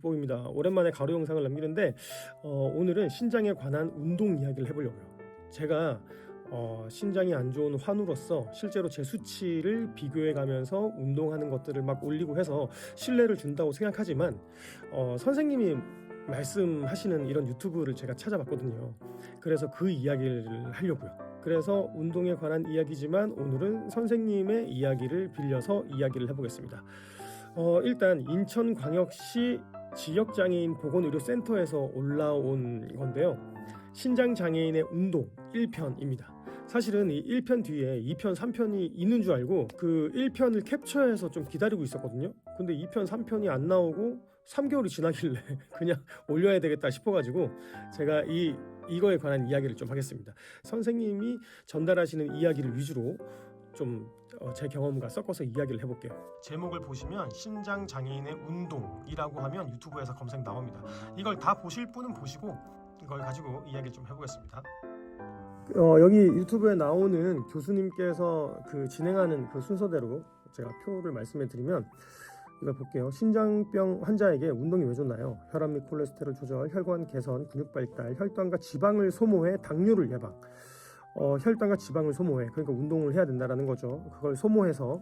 극복입니다. 오랜만에 가로 영상을 남기는데 어, 오늘은 신장에 관한 운동 이야기를 해보려고요. 제가 어, 신장이 안 좋은 환우로서 실제로 제 수치를 비교해 가면서 운동하는 것들을 막 올리고 해서 신뢰를 준다고 생각하지만 어, 선생님이 말씀하시는 이런 유튜브를 제가 찾아봤거든요. 그래서 그 이야기를 하려고요. 그래서 운동에 관한 이야기지만 오늘은 선생님의 이야기를 빌려서 이야기를 해보겠습니다. 어, 일단 인천광역시 지역장애인 보건의료센터에서 올라온 건데요. 신장장애인의 운동 1편입니다. 사실은 이 1편 뒤에 2편, 3편이 있는 줄 알고 그 1편을 캡처해서 좀 기다리고 있었거든요. 근데 2편, 3편이 안 나오고 3개월이 지나길래 그냥 올려야 되겠다 싶어가지고 제가 이 이거에 관한 이야기를 좀 하겠습니다. 선생님이 전달하시는 이야기를 위주로 좀 제 경험과 섞어서 이야기를 해볼게요. 제목을 보시면 신장 장애인의 운동이라고 하면 유튜브에서 검색 나옵니다. 이걸 다 보실 분은 보시고 이걸 가지고 이야기 좀 해보겠습니다. 어, 여기 유튜브에 나오는 교수님께서 그 진행하는 그 순서대로 제가 표를 말씀해 드리면 이걸 볼게요. 신장병 환자에게 운동이 왜 좋나요? 혈압 및 콜레스테롤 조절, 혈관 개선, 근육 발달, 혈당과 지방을 소모해 당뇨를 예방. 어, 혈당과 지방을 소모해 그러니까 운동을 해야 된다라는 거죠. 그걸 소모해서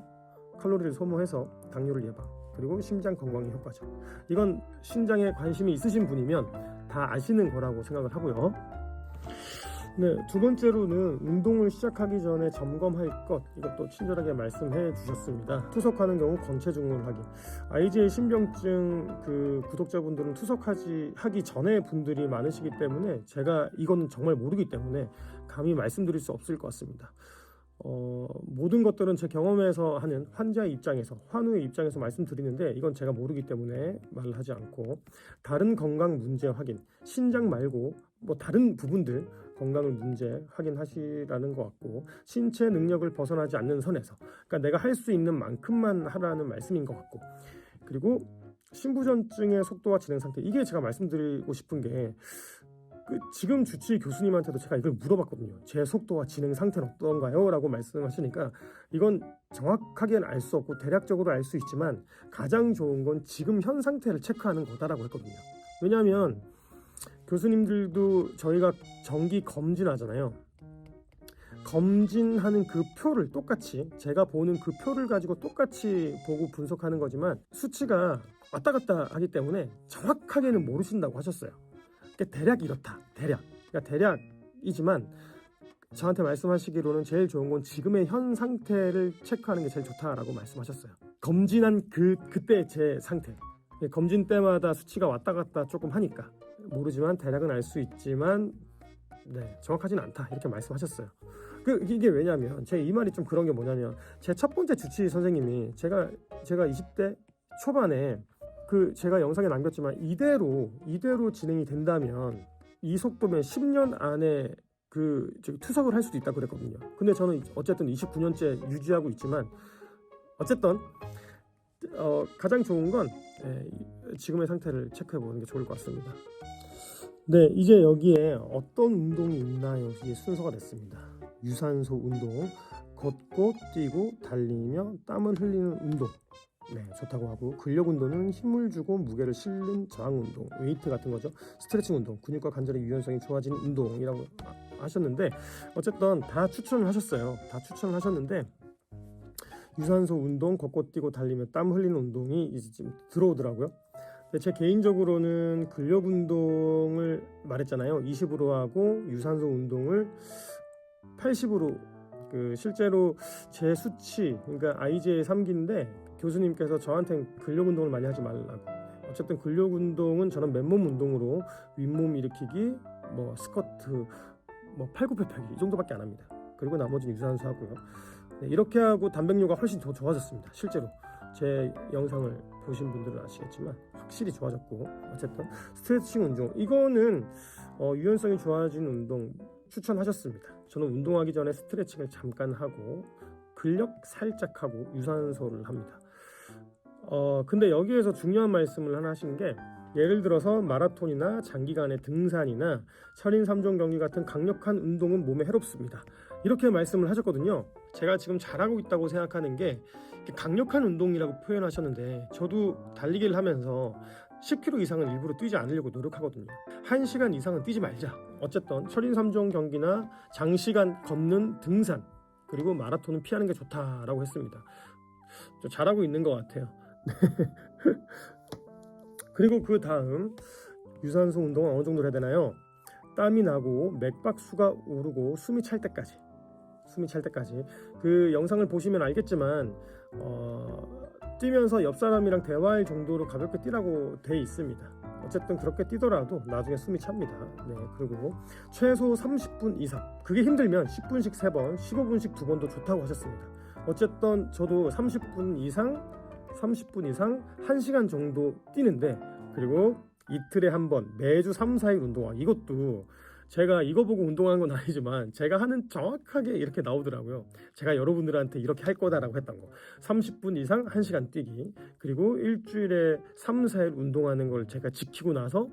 칼로리를 소모해서 당뇨를 예방. 그리고 심장 건강에 효과적. 이건 신장에 관심이 있으신 분이면 다 아시는 거라고 생각을 하고요. 네, 두 번째로는 운동을 시작하기 전에 점검할 것 이것도 친절하게 말씀해 주셨습니다. 투석하는 경우 건체 중물 확인. IJ 신병증 그 구독자분들은 투석하지 하기 전에 분들이 많으시기 때문에 제가 이거는 정말 모르기 때문에 감히 말씀드릴 수 없을 것 같습니다. 어, 모든 것들은 제 경험에서 하는 환자의 입장에서 환우의 입장에서 말씀드리는데 이건 제가 모르기 때문에 말을 하지 않고 다른 건강 문제 확인 신장 말고 뭐 다른 부분들 건강을 문제 확인하시라는 것 같고 신체 능력을 벗어나지 않는 선에서 그러니까 내가 할 수 있는 만큼만 하라는 말씀인 것 같고 그리고 신부전증의 속도와 진행 상태 이게 제가 말씀드리고 싶은 게 그 지금 주치 교수님한테도 제가 이걸 물어봤거든요. 제 속도와 진행 상태는 어떤가요? 라고 말씀하시니까 이건 정확하게는 알 수 없고 대략적으로 알 수 있지만 가장 좋은 건 지금 현 상태를 체크하는 거다라고 했거든요. 왜냐하면 교수님들도 저희가 정기 검진하잖아요. 검진하는 그 표를 똑같이 제가 보는 그 표를 가지고 똑같이 보고 분석하는 거지만 수치가 왔다 갔다 하기 때문에 정확하게는 모르신다고 하셨어요. 그러니까 대략 이렇다. 대략. 그러니까 대략이지만 저한테 말씀하시기로는 제일 좋은 건 지금의 현 상태를 체크하는 게 제일 좋다라고 말씀하셨어요. 검진한 그 그때 제 상태. 검진 때마다 수치가 왔다 갔다 조금 하니까 모르지만 대략은 알 수 있지만 네 정확하진 않다 이렇게 말씀하셨어요. 그 이게 왜냐면 제 이 말이 좀 그런 게 뭐냐면 제 첫 번째 주치 선생님이 제가 제가 20대 초반에 그 제가 영상에 남겼지만 이대로 이대로 진행이 된다면 이 속도면 10년 안에 그 투석을 할 수도 있다 그랬거든요. 근데 저는 어쨌든 29년째 유지하고 있지만 어쨌든 어, 가장 좋은 건 예, 지금의 상태를 체크해 보는 게 좋을 것 같습니다. 네, 이제 여기에 어떤 운동이 있나요? 이게 순서가 됐습니다. 유산소 운동, 걷고 뛰고 달리며 땀을 흘리는 운동. 네, 좋다고 하고 근력 운동은 힘을 주고 무게를 실는 저항 운동, 웨이트 같은 거죠. 스트레칭 운동, 근육과 관절의 유연성이 좋아지는 운동이라고 하셨는데 어쨌든 다 추천을 하셨어요. 다 추천을 하셨는데 유산소 운동, 걷고 뛰고 달리며 땀 흘리는 운동이 이제 지금 들어오더라고요. 제 개인적으로는 근력 운동을 말했잖아요. 20으로 하고 유산소 운동을 80으로 그 실제로 제 수치 그러니까 IJ 3기인데 교수님께서 저한테 근력 운동을 많이 하지 말라고. 어쨌든 근력 운동은 저는 맨몸 운동으로 윗몸 일으키기, 뭐 스쿼트, 뭐 팔굽혀펴기 이 정도밖에 안 합니다. 그리고 나머지는 유산소 하고요. 네, 이렇게 하고 단백뇨가 훨씬 더 좋아졌습니다. 실제로 제 영상을 보신 분들은 아시겠지만 확실히 좋아졌고 어쨌든 스트레칭 운동 이거는 어, 유연성이 좋아진 운동 추천하셨습니다. 저는 운동하기 전에 스트레칭을 잠깐 하고 근력 살짝 하고 유산소를 합니다. 어 근데 여기에서 중요한 말씀을 하나 하신 게 예를 들어서 마라톤이나 장기간의 등산이나 철인 3종 경기 같은 강력한 운동은 몸에 해롭습니다. 이렇게 말씀을 하셨거든요. 제가 지금 잘하고 있다고 생각하는 게 강력한 운동이라고 표현하셨는데 저도 달리기를 하면서 10km 이상은 일부러 뛰지 않으려고 노력하거든요. 1시간 이상은 뛰지 말자. 어쨌든 철인 3종 경기나 장시간 걷는 등산 그리고 마라톤은 피하는 게 좋다라고 했습니다. 좀 잘하고 있는 것 같아요. 그리고 그 다음 유산소 운동은 어느 정도 해야 되나요? 땀이 나고 맥박수가 오르고 숨이 찰 때까지 숨이 찰 때까지 그 영상을 보시면 알겠지만 어, 뛰면서 옆 사람이랑 대화할 정도로 가볍게 뛰라고 돼 있습니다. 어쨌든 그렇게 뛰더라도 나중에 숨이 찹니다. 네, 그리고 최소 30분 이상. 그게 힘들면 10분씩 3번, 15분씩 2번도 좋다고 하셨습니다. 어쨌든 저도 30분 이상, 30분 이상 1시간 정도 뛰는데 그리고 이틀에 한 번, 매주 3, 4일 운동화. 이것도 제가 이거 보고 운동하는 건 아니지만 제가 하는 정확하게 이렇게 나오더라고요. 제가 여러분들한테 이렇게 할 거다라고 했던 거. 30분 이상 1시간 뛰기. 그리고 일주일에 3, 4일 운동하는 걸 제가 지키고 나서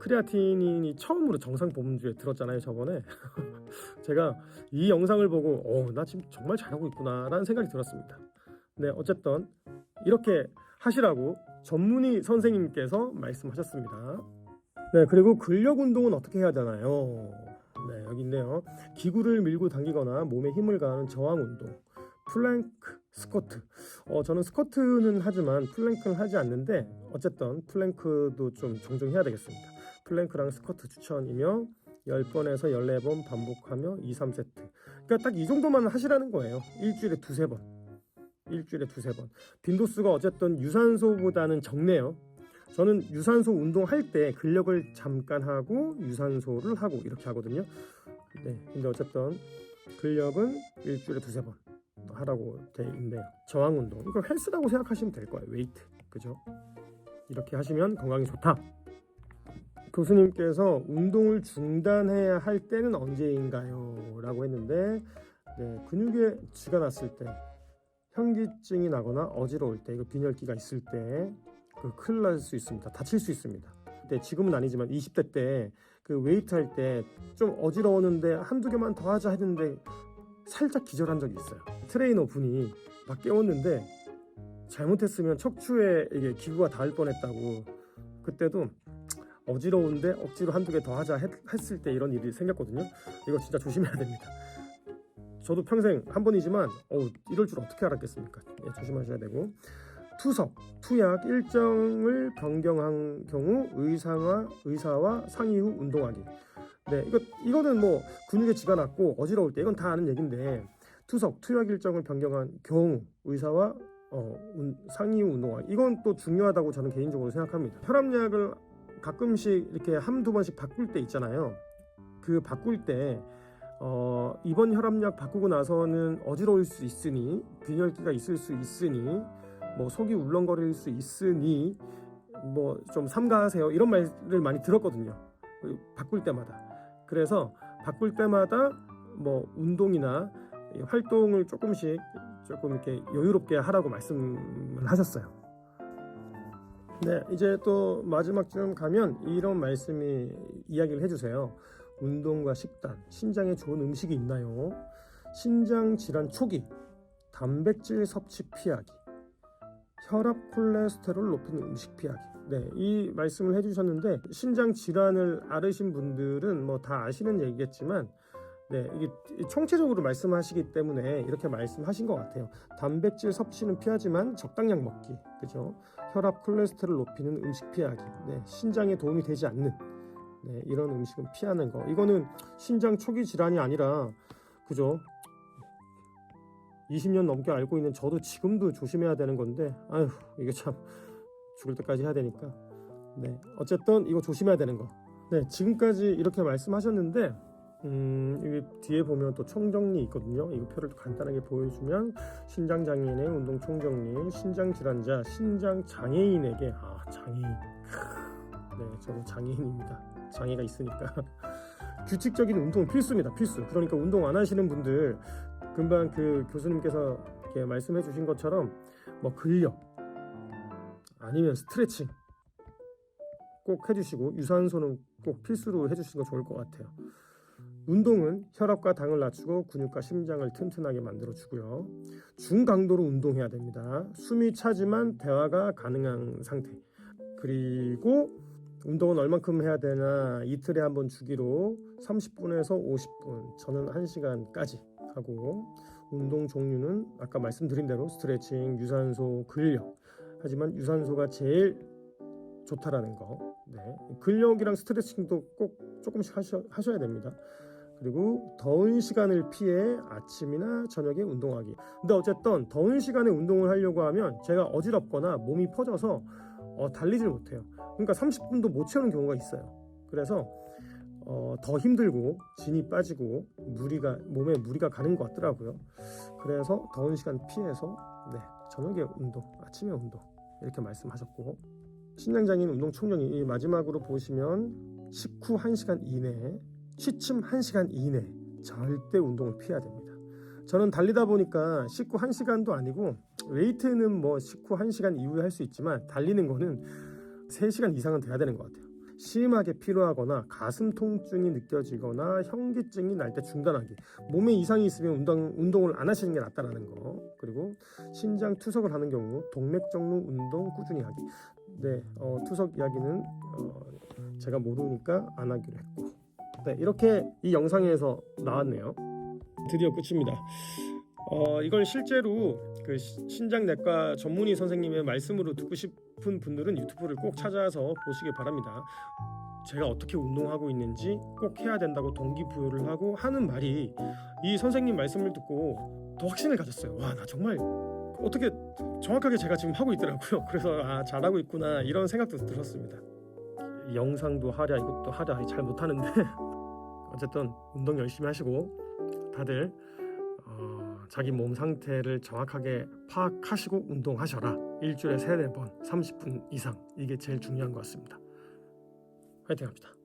크레아틴이 처음으로 정상 범주에 들었잖아요, 저번에. 제가 이 영상을 보고 어, 나 지금 정말 잘하고 있구나라는 생각이 들었습니다. 네, 어쨌든 이렇게 하시라고 전문의 선생님께서 말씀하셨습니다. 네, 그리고 근력 운동은 어떻게 해야 되나요? 네, 여기 있네요. 기구를 밀고 당기거나 몸에 힘을 가하는 저항 운동. 플랭크, 스쿼트. 어, 저는 스쿼트는 하지만 플랭크는 하지 않는데 어쨌든 플랭크도 좀 종종 해야 되겠습니다. 플랭크랑 스쿼트 추천이며 10번에서 14번 반복하며 2, 3세트. 그러니까 딱 이 정도만 하시라는 거예요. 일주일에 두세 번. 일주일에 두세 번. 빈도수가 어쨌든 유산소보다는 적네요. 저는 유산소 운동할 때 근력을 잠깐 하고 유산소를 하고 이렇게 하거든요. 네, 근데 어쨌든 근력은 일주일에 두세 번 하라고 돼 있네요. 저항 운동 이거 헬스라고 생각하시면 될 거예요. 웨이트 그죠? 이렇게 하시면 건강이 좋다. 교수님께서 운동을 중단해야 할 때는 언제인가요? 라고 했는데 네, 근육에 쥐가 났을 때 현기증이 나거나 어지러울 때 이거 빈혈기가 있을 때 그 큰일 날 수 있습니다. 다칠 수 있습니다. 근데 지금은 아니지만 20대 때 그 웨이트 할 때 좀 어지러웠는데 한두 개만 더 하자 했는데 살짝 기절한 적이 있어요. 트레이너 분이 막 깨웠는데 잘못했으면 척추에 이게 기구가 닿을 뻔했다고 그때도 어지러운데 억지로 한두 개 더 하자 했, 했을 때 이런 일이 생겼거든요. 이거 진짜 조심해야 됩니다. 저도 평생 한 번이지만 어우, 이럴 줄 어떻게 알았겠습니까? 예, 조심하셔야 되고 투석, 투약 일정을 변경한 경우 의사와 의사와 상의 후 운동하기. 네, 이거 이거는 뭐 근육에 쥐가 났고 어지러울 때 이건 다 아는 얘기인데 투석, 투약 일정을 변경한 경우 의사와 어, 운- 상의 후 운동하기. 이건 또 중요하다고 저는 개인적으로 생각합니다. 혈압약을 가끔씩 이렇게 한두 번씩 바꿀 때 있잖아요. 그 바꿀 때 어, 이번 혈압약 바꾸고 나서는 어지러울 수 있으니 균열기가 있을 수 있으니 뭐 속이 울렁거릴 수 있으니 뭐 좀 삼가하세요. 이런 말을 많이 들었거든요. 그 바꿀 때마다. 그래서 바꿀 때마다 뭐 운동이나 이 활동을 조금씩 조금 이렇게 여유롭게 하라고 말씀을 하셨어요. 네 이제 또 마지막쯤 가면 이런 말씀이 이야기를 해주세요. 운동과 식단 신장에 좋은 음식이 있나요? 신장 질환 초기 단백질 섭취 피하기 혈압 콜레스테롤 높이는 음식 피하기. 네, 이 말씀을 해주셨는데 신장 질환을 앓으신 분들은 뭐 다 아시는 얘기겠지만, 네 이게 총체적으로 말씀하시기 때문에 이렇게 말씀하신 것 같아요. 단백질 섭취는 피하지만 적당량 먹기, 그죠? 혈압 콜레스테롤 높이는 음식 피하기. 네, 신장에 도움이 되지 않는 네, 이런 음식은 피하는 거. 이거는 신장 초기 질환이 아니라, 그죠? 20년 넘게 알고 있는 저도 지금도 조심해야 되는 건데 아휴 이게 참 죽을 때까지 해야 되니까. 네 어쨌든 이거 조심해야 되는 거 네 지금까지 이렇게 말씀하셨는데 음 여기 뒤에 보면 또 총정리 있거든요. 이거 표를 간단하게 보여주면 신장 장애인의 운동 총정리 신장 질환자 신장 장애인에게 아 장애인. 네 저도 장애인입니다. 장애가 있으니까 규칙적인 운동 필수입니다 필수 그러니까 운동 안 하시는 분들 금방 그 교수님께서 이렇게 말씀해 주신 것처럼 뭐 근력 아니면 스트레칭 꼭 해주시고 유산소는 꼭 필수로 해주시는 거 좋을 것 같아요. 운동은 혈압과 당을 낮추고 근육과 심장을 튼튼하게 만들어 주고요. 중강도로 운동해야 됩니다. 숨이 차지만 대화가 가능한 상태. 그리고 운동은 얼만큼 해야 되나 이틀에 한 번 주기로 30분에서 50분 저는 1시간까지 하고 운동 종류는 아까 말씀드린 대로 스트레칭, 유산소, 근력. 하지만 유산소가 제일 좋다라는 거. 네. 근력이랑 스트레칭도 꼭 조금씩 하셔, 하셔야 됩니다. 그리고 더운 시간을 피해 아침이나 저녁에 운동하기. 근데 어쨌든 더운 시간에 운동을 하려고 하면 제가 어지럽거나 몸이 퍼져서 어, 달리질 못해요 그러니까 30분도 못 채우는 경우가 있어요. 그래서 어, 더 힘들고 진이 빠지고 무리가 몸에 무리가 가는 것 같더라고요. 그래서 더운 시간 피해서 네, 저녁에 운동, 아침에 운동 이렇게 말씀하셨고 신장장인 운동 총령이 이 마지막으로 보시면 식후 1시간 이내, 취침 1시간 이내 절대 운동을 피해야 됩니다. 저는 달리다 보니까 식후 1시간도 아니고 웨이트는 뭐 식후 1시간 이후에 할 수 있지만 달리는 거는 3시간 이상은 돼야 되는 것 같아요. 심하게 피로하거나 가슴 통증이 느껴지거나 현기증이 날 때 중단하기. 몸에 이상이 있으면 운동, 운동을 안 하시는 게 낫다라는 거. 그리고 신장 투석을 하는 경우 동맥정루 운동 꾸준히 하기. 네, 어, 투석 이야기는 어, 제가 모르니까 안 하기로 했고. 네, 이렇게 이 영상에서 나왔네요. 드디어 끝입니다. 어, 이걸 실제로 그 시- 신장내과 전문의 선생님의 말씀으로 듣고 싶 은 분들은 유튜브를 꼭 찾아서 보시길 바랍니다. 제가 어떻게 운동하고 있는지 꼭 해야 된다고 동기부여를 하고 하는 말이 이 선생님 말씀을 듣고 더 확신을 가졌어요. 와, 나 정말 어떻게 정확하게 제가 지금 하고 있더라고요. 그래서 아, 잘하고 있구나 이런 생각도 들었습니다. 이 영상도 하랴 이것도 하랴 잘 못하는데 어쨌든 운동 열심히 하시고 다들 어, 자기 몸 상태를 정확하게 파악하시고 운동하셔라. 일주일에 세네 번, 30분 이상 이게 제일 중요한 것 같습니다. 화이팅 합시다.